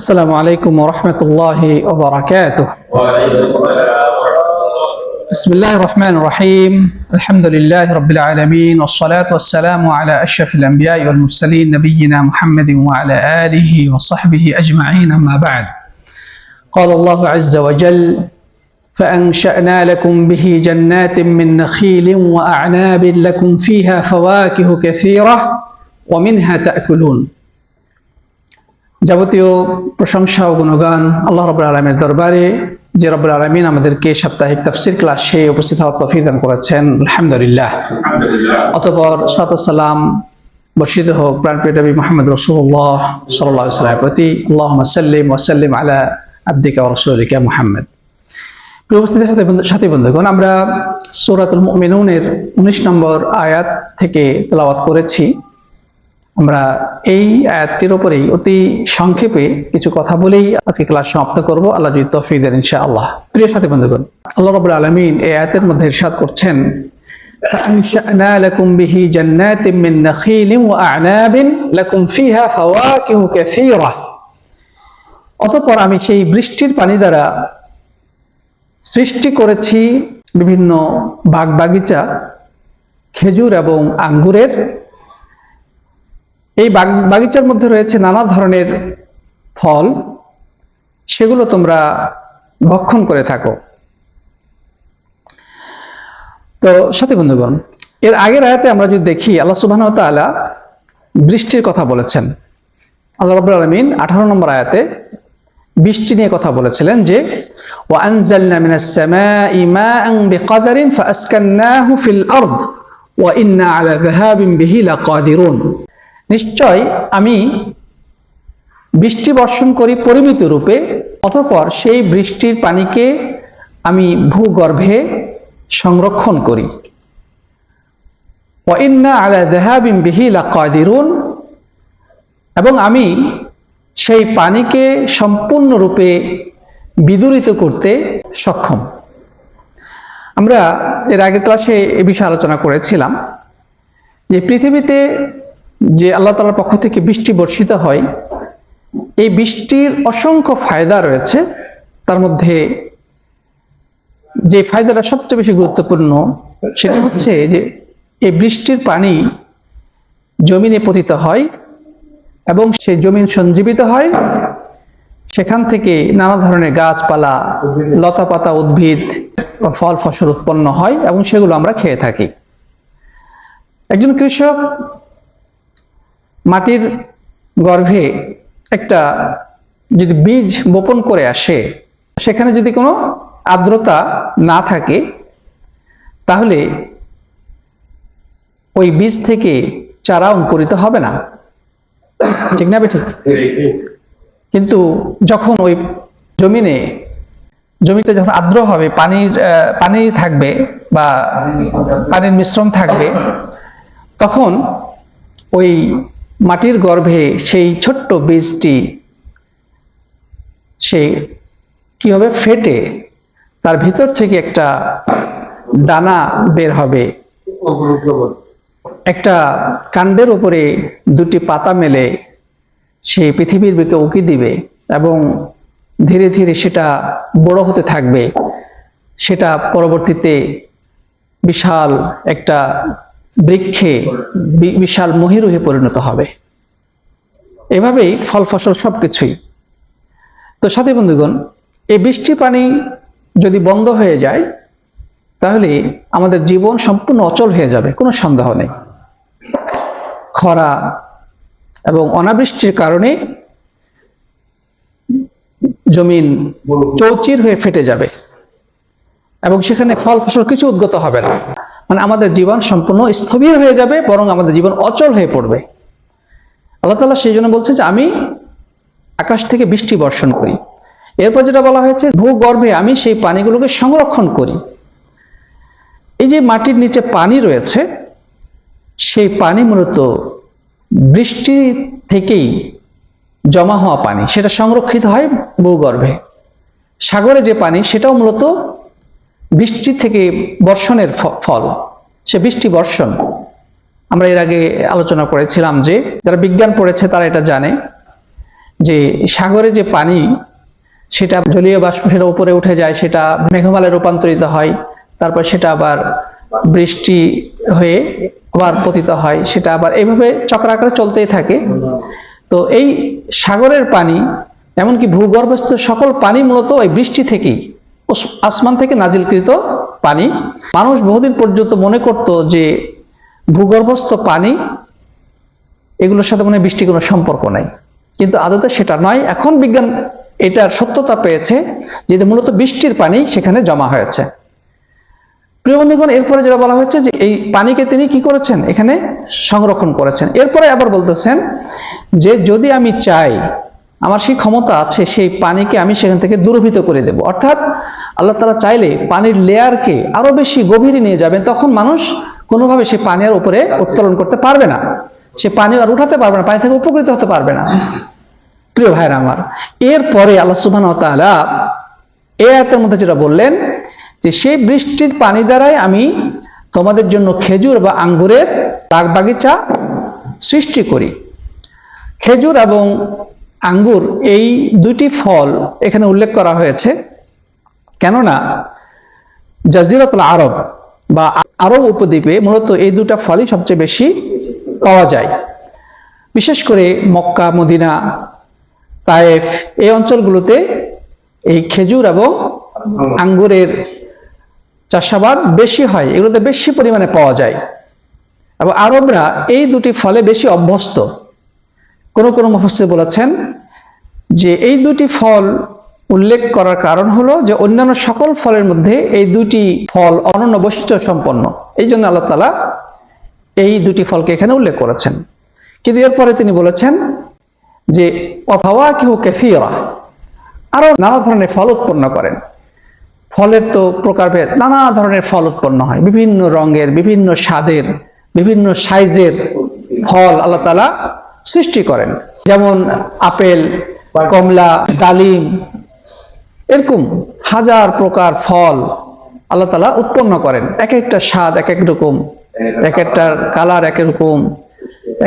السلام عليكم ورحمة الله وبركاته. بسم الله الرحمن الرحيم. الحمد لله رب العالمين والصلاة والسلام على أشرف الأنبياء والمرسلين نبينا محمد وعلى آله وصحبه أجمعين أما بعد. قال الله عز وجل فأنشأنا لكم به جنات من نخيل وأعناب لكم فيها فواكه كثيرة ومنها تأكلون. যাবতীয় প্রশংসা ও গুণগান আল্লাহ রবুল আলমের দরবারে, যে রব্বুল আলমিন আমাদেরকে সাপ্তাহিক তাফসির ক্লাসে উপস্থিত হওয়ার তফিক দান করেছেন। আলহামদুলিল্লাহ। অতপর সালাম বর্ষিদ হোক, প্রাণপ্রিয় মোহাম্মদ রসুল্লাহ সাল্লাহ প্রতি। আল্লাহ সাল্লিম ওসাল্লিম আলা আব্দিকা রসুলিকা মোহাম্মদ। উপস্থিত সাথে সাথী বন্ধুগণ, আমরা সৌরাতুল মিনুনের উনিশ নম্বর আয়াত থেকে তেলাওয়াত করেছি। আমরা এই আয়াতটির উপরেই অতি সংক্ষেপে কিছু কথা বলেই আজকে ক্লাস সমাপ্ত করব আল্লাহ যদি তৌফিক দেন ইনশাআল্লাহ প্রিয় সাথী বন্ধুগণ আল্লাহ রাব্বুল আলামিন এই আয়াতের মধ্যে ইরশাদ করছেন فأنشأنا لكم به جنات من نخيل وأعناب لكم فيها فواكه كثيرة অতঃপর আমি সেই বৃষ্টির পানি দ্বারা সৃষ্টি করেছি বিভিন্ন বাগ বাগিচা খেজুর এবং আঙ্গুরের এই বাগ- বাগিচার মধ্যে রয়েছে নানা ধরনের ফল সেগুলো তোমরা ভক্ষণ করে থাকো তো সাথী বন্ধুগণ এর আগের আয়াতে আমরা যদি দেখি আল্লাহ সুবহান তাআলা বৃষ্টির কথা বলেছেন আল্লাহ রাব্বুল আলামিন আঠারো নম্বর আয়াতে বৃষ্টি নিয়ে কথা বলেছিলেন যে وأنزلنا من السماء ماء بقدر فأسكناه في الأرض وإنا على ذهاب به لقادرون নিশ্চয় আমি বৃষ্টি বর্ষণ করি পরিমিত রূপে, অতঃপর সেই বৃষ্টির পানিকে আমি ভূগর্ভে সংরক্ষণ করি। ওয়াইন্না আলা দেহাবিম বিহি এবং আমি সেই পানিকে সম্পূর্ণরূপে বিদূরিত করতে সক্ষম। আমরা এর আগের ক্লাসে এ বিষয়ে আলোচনা করেছিলাম যে পৃথিবীতে যে আল্লাহ তালার পক্ষ থেকে বৃষ্টি বর্ষিত হয়, এই বৃষ্টির অসংখ্য ফায়দা রয়েছে। তার মধ্যে যে ফায়দাটা সবচেয়ে বেশি গুরুত্বপূর্ণ, সেটা হচ্ছে যে এই বৃষ্টির পানি জমিনে পতিত হয় এবং সেই জমিন সঞ্জীবিত হয়। সেখান থেকে নানা ধরনের গাছপালা, লতাপাতা, উদ্ভিদ ফল ফসল উৎপন্ন হয় এবং সেগুলো আমরা খেয়ে থাকি। একজন কৃষক মাটির গর্ভে একটা যদি বীজ বপন করে আসে, সেখানে যদি কোনো আর্দ্রতা না থাকে, তাহলে ওই বীজ থেকে চারা অঙ্কুরিত হবে না। ঠিক না ঠিক কিন্তু যখন ওই জমিনে, জমিতে যখন আর্দ্র হবে, পানির পানি থাকবে বা পানির মিশ্রণ থাকবে, তখন ওই মাটির গর্ভে সেই ছোট্ট বীজটি সে কি হবে? ফেটে তার ভিতর থেকে একটা ডানা বের হবে। একটা কাণ্ডের উপরে দুটি পাতা মেলে সে পৃথিবীর বুকে উকি দিবে এবং ধীরে ধীরে সেটা বড় হতে থাকবে। সেটা পরবর্তীতে বিশাল একটা বৃক্ষে বিশাল মহিরুহে পরিণত হবে। এভাবেই ফল ফসল সবকিছুই। তো সাথী বন্ধুগণ, এই বৃষ্টি পানি যদি বন্ধ হয়ে যায়, তাহলে আমাদের জীবন সম্পূর্ণ অচল হয়ে যাবে, কোনো সন্দেহ নেই। খরা এবং অনাবৃষ্টির কারণে জমিন চৌচির হয়ে ফেটে যাবে এবং সেখানে ফল ফসল কিছু উদ্গত হবে না। মানে আমাদের জীবন সম্পূর্ণ স্থবির হয়ে যাবে, বরং আমাদের জীবন অচল হয়ে পড়বে। আল্লাহ তাআলা সেই জন্য বলছে যে, আমি আকাশ থেকে বৃষ্টি বর্ষণ করি। এরপর যেটা বলা হয়েছে, ভূগর্ভে আমি সেই পানিগুলোকে সংরক্ষণ করি। এই যে মাটির নিচে পানি রয়েছে, সেই পানি মূলত বৃষ্টি থেকেই জমা হওয়া পানি, সেটা সংরক্ষিত হয় ভূগর্ভে। সাগরে যে পানি, সেটাও মূলত বৃষ্টি থেকে বর্ষণের ফল, সে বৃষ্টি বর্ষণ। আমরা এর আগে আলোচনা করেছিলাম যে, যারা বিজ্ঞান পড়েছে তারা এটা জানে যে, সাগরে যে পানি, সেটা জলীয় বাষ্প সেটা উপরে উঠে যায়, সেটা মেঘমালে রূপান্তরিত হয়, তারপর সেটা আবার বৃষ্টি হয়ে আবার পতিত হয়, সেটা আবার এইভাবে চক্রাকারে চলতেই থাকে। তো এই সাগরের পানি, এমনকি ভূগর্ভস্থ সকল পানি মূলত এই বৃষ্টি থেকেই আসমান থেকে নাজিলকৃত পানি। মানুষ বহুদিন পর্যন্ত মনে করত যে ভূগর্ভস্থ পানি, এগুলোর সাথে মনে বৃষ্টি কোনো সম্পর্ক নাই। কিন্তু আদতে সেটা নয়। এখন বিজ্ঞান এটার সত্যতা পেয়েছে যে মূলত বৃষ্টির পানি সেখানে জমা হয়েছে। প্রিয় বন্ধুগণ, এরপরে যেটা বলা হয়েছে যে এই পানিকে তিনি কি করেছেন? এখানে সংরক্ষণ করেছেন। এরপরে আবার বলতেছেন যে যদি আমি চাই, আমার সেই ক্ষমতা আছে, সেই পানিকে আমি সেখান থেকে দূরভীত করে দেব। অর্থাৎ আল্লাহ তালা চাইলে পানির লেয়ারকে আরও বেশি গভীরে নিয়ে যাবেন, তখন মানুষ কোনোভাবে সে পানি আর উপরে উত্তোলন করতে পারবে না। সে পানি আর উঠাতে পারবে না, পানি থেকে উপকৃত হতে পারবে না। প্রিয় ভাইরা আমার, এরপরে আল্লাহ তাআলা এই আয়াতের মধ্যে যেটা বললেন যে, সেই বৃষ্টির পানি দ্বারাই আমি তোমাদের জন্য খেজুর বা আঙ্গুরের বাগ বাগিচা সৃষ্টি করি। খেজুর এবং আঙ্গুর এই দুটি ফল এখানে উল্লেখ করা হয়েছে। কেননা জাজিরাতুল আরব বা আরব উপদ্বীপে মূলত এই দুটা ফলই সবচেয়ে বেশি পাওয়া যায়। বিশেষ করে মক্কা, মদিনা, তায়েফ এই অঞ্চলগুলোতে এই খেজুর এবং আঙ্গুরের চাষাবাদ বেশি হয়, এগুলোতে বেশি পরিমাণে পাওয়া যায়। এবং আরবরা এই দুটি ফলে বেশি অভ্যস্ত। কোন কোন মুফাসসির বলেছেন যে এই দুটি ফল উল্লেখ করার কারণ হলো যে অন্যান্য সকল ফলের মধ্যে এই দুটি ফল অনন্য বৈশিষ্ট্য সম্পন্ন। এই জন্য আল্লাহ তালা এই দুটি ফলকে এখানে উল্লেখ করেছেন। কিন্তু এরপরে তিনি বলেছেন যে অভাওয়া কেউ কেফিরা আরও নানা ধরনের ফল উৎপন্ন করেন। ফলের তো প্রকারভেদ, নানা ধরনের ফল উৎপন্ন হয়। বিভিন্ন রঙের, বিভিন্ন স্বাদের, বিভিন্ন সাইজের ফল আল্লাহ তালা সৃষ্টি করেন। যেমন আপেল, কমলা, ডালিম এরকম হাজার প্রকার ফল আল্লাহ তালা উৎপন্ন করেন। এক একটা স্বাদ এক এক রকম, এক একটার কালার এক রকম,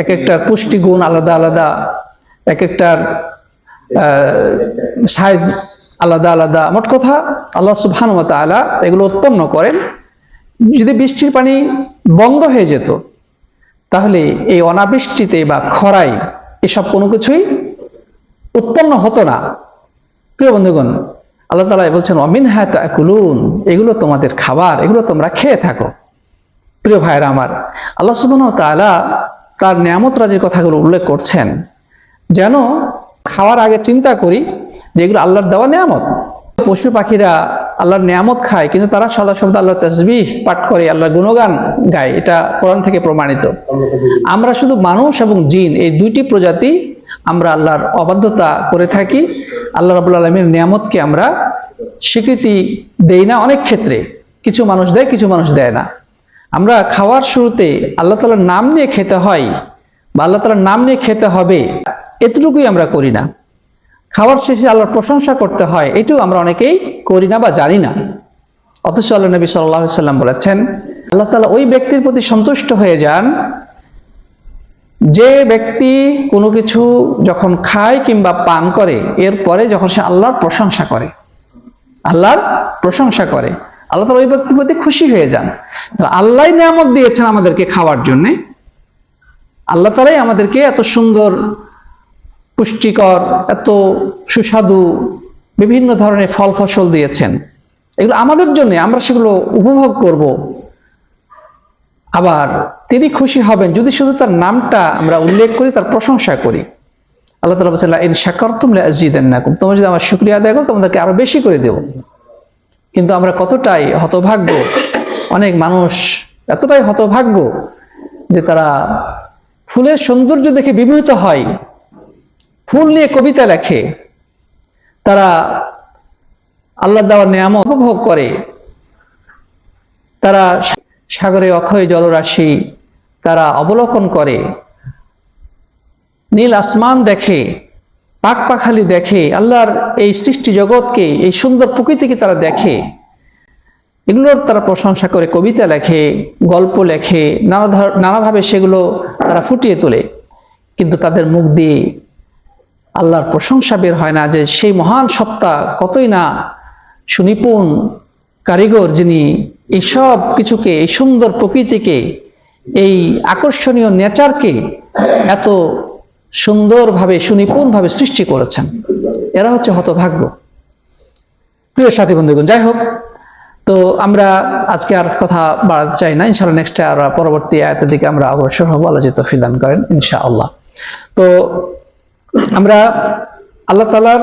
এক একটার পুষ্টিগুণ আলাদা আলাদা, এক একটার সাইজ আলাদা আলাদা। মোট কথা আল্লাহ সুবহান ওয়া তাআলা এগুলো উৎপন্ন করেন। যদি বৃষ্টির পানি বন্ধ হয়ে যেত, তাহলে এই অনাবৃষ্টিতে বা খরায় এসব কোনো কিছুই উৎপন্ন হতো না। প্রিয় বন্ধুগণ আল্লাহ তালা বলছেন অমিন হ্যাঁ তাকুলুন এগুলো তোমাদের খাবার, এগুলো তোমরা খেয়ে থাকো। প্রিয় ভাইয়েরা আমার, আল্লাহ সুবহান তাআলা তার নিয়ামত রাজির কথাগুলো উল্লেখ করছেন। যেন খাওয়ার আগে চিন্তা করি যে এগুলো আল্লাহর দেওয়া নিয়ামত। পশু পাখিরা আল্লাহর নিয়ামত খায়, কিন্তু তারা সদা সর্বদা আল্লাহর তসবিহ পাঠ করে, আল্লাহর গুণগান গায়। এটা কোরআন থেকে প্রমাণিত। আমরা শুধু মানুষ এবং জিন, এই দুইটি প্রজাতি আমরা আল্লাহর অবাধ্যতা করে থাকি। আল্লাহ রাবুল আলমীর নিয়ামতকে আমরা স্বীকৃতি দেই না অনেক ক্ষেত্রে। কিছু মানুষ দেয়, কিছু মানুষ দেয় না। আমরা খাওয়ার শুরুতে আল্লাহ তালার নাম নিয়ে খেতে হয় বা আল্লাহ তালার নাম নিয়ে খেতে হবে, এতটুকুই আমরা করি না। খাওয়ার শেষে আল্লাহর প্রশংসা করতে হয়, এটাও আমরা অনেকেই করি না বা জানি না। অথচ আল্লাহ নবী সাল্লাহ সাল্লাম বলেছেন, আল্লাহ তালা ওই ব্যক্তির প্রতি সন্তুষ্ট হয়ে যান যে ব্যক্তি কোনো কিছু যখন খায় কিংবা পান করে, এরপরে যখন সে আল্লাহর প্রশংসা করে, আল্লাহর প্রশংসা করে, আল্লাহ তালা ওই ব্যক্তির প্রতি খুশি হয়ে যান। আল্লাহ নিয়ামত দিয়েছেন আমাদেরকে খাওয়ার জন্যে। আল্লাহ তালাই আমাদেরকে এত সুন্দর, পুষ্টিকর, এত সুস্বাদু বিভিন্ন ধরনের ফল ফসল দিয়েছেন। এগুলো আমাদের জন্য, আমরা সেগুলো উপভোগ করব। আবার তিনি খুশি হবেন যদি শুধু তার নামটা আমরা উল্লেখ করি, তার প্রশংসা করি। আল্লাহ তালা বলছে ইন শাকর তুমলে আজিদেন না তোমরা যদি আমার শুক্রিয়া আদায় করো, তোমাদেরকে আরও বেশি করে দেব। কিন্তু আমরা কতটাই হতভাগ্য, অনেক মানুষ এতটাই হতভাগ্য যে তারা ফুলের সৌন্দর্য দেখে বিমোহিত হয়, ফুল নিয়ে কবিতা লেখে, তারা আল্লাহ দেওয়ার নিয়ামত উপভোগ করে, তারা সাগরে অথয় জলরাশি তারা অবলোকন করে। নীল আসমান দেখে, পাক পাখালি দেখে, আল্লাহর এই সৃষ্টি জগৎকে, এই সুন্দর প্রকৃতিকে তারা দেখে। এগুলোর তারা প্রশংসা করে, কবিতা লেখে, গল্প লেখে, নানা নানাভাবে সেগুলো তারা ফুটিয়ে তোলে। কিন্তু তাদের মুখ দিয়ে আল্লাহর প্রশংসা বের হয় না যে সেই মহান সত্তা কতই না সুনিপুণ কারিগর যিনি এইসব কিছুকে, এই সুন্দর প্রকৃতিকে, এই আকর্ষণীয় নেচারকে এত সুন্দরভাবে, সুনিপুণভাবে সৃষ্টি করেছেন। এরা হচ্ছে হতভাগ্য। প্রিয় সাথী বন্ধুগণ, যাই হোক, তো আমরা আজকে আর কথা বাড়াতে চাই না। ইনশাআল্লাহ নেক্সট আর পরবর্তী আয়াতের দিকে আমরা অগ্রসর হব। যেহেতু ফিদান করেন, ইনশাআল্লাহ। তো আমরা আল্লাহ তালার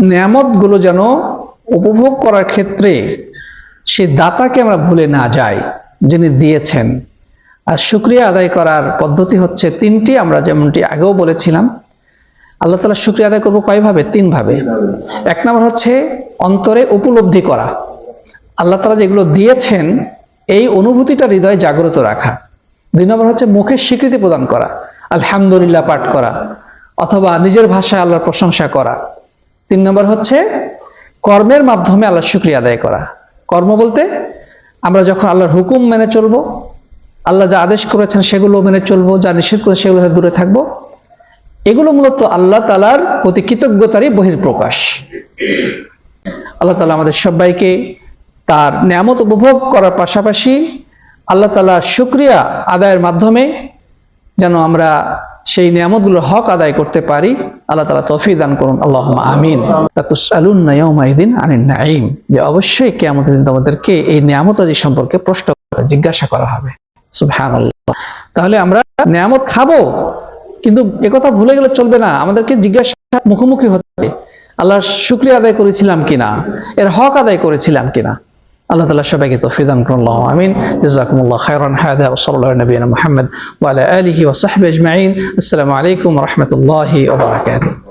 নিয়ামতগুলো যেন উপভোগ করার ক্ষেত্রে সেই দাতাকে আমরা ভুলে না যাই, যিনি দিয়েছেন। আর শুক্রিয়া আদায় করার পদ্ধতি হচ্ছে তিনটি, আমরা যেমনটি আগেও বলেছিলাম। আল্লাহ তালা শুক্রিয়া আদায় করব কয়ভাবে? তিনভাবে। এক নম্বর হচ্ছে অন্তরে উপলব্ধি করা। আল্লাহ তালা যেগুলো দিয়েছেন, এই অনুভূতিটা হৃদয়ে জাগ্রত রাখা। দুই নম্বর হচ্ছে মুখের স্বীকৃতি প্রদান করা, আলহামদুলিল্লাহ পাঠ করা, অথবা নিজের ভাষায় আল্লাহর প্রশংসা করা। তিন নম্বর হচ্ছে কর্মের মাধ্যমে আল্লাহ শুক্রিয়া আদায় করা। কর্ম বলতে আমরা যখন আল্লাহর হুকুম মেনে চলবো, আল্লাহ যা আদেশ করেছেন সেগুলো মেনে চলবো, যা নিষেধ করে সেগুলো দূরে থাকব, এগুলো মূলত আল্লাহ তালার প্রতি কৃতজ্ঞতারই বহির্প্রকাশ আল্লাহ তালা আমাদের সবাইকে তার নিয়ামত উপভোগ করার পাশাপাশি আল্লাহ তালার শুক্রিয়া আদায়ের মাধ্যমে যেন আমরা সেই নিয়ামতগুলোর হক আদায় করতে পারি। আল্লাহ তালা তফি দান করুন। আল্লাহ আমিন। নাইম যে অবশ্যই কে আমাদের তোমাদেরকে এই নিয়ামতাজি সম্পর্কে প্রশ্ন জিজ্ঞাসা করা হবে। তাহলে আমরা নিয়ামত খাব, কিন্তু একথা ভুলে গেলে চলবে না। আমাদেরকে জিজ্ঞাসা মুখোমুখি হতে আল্লাহর শুক্রিয়া আদায় করেছিলাম কিনা? এর হক আদায় করেছিলাম কিনা? আল্লাহ তালা সবাইকে তৌফিদান করুন আমিন জাজাকুমুল্লাহ খায়রান হাদা ওয়া সাল্লাল্লাহু আলা নবিয়িনা মুহাম্মদ ওয়া আলা আলিহি ওয়া সাহবিহি আজমাইন আসসালামু আলাইকুম ওয়া রাহমাতুল্লাহি ওয়া বারাকাতুহু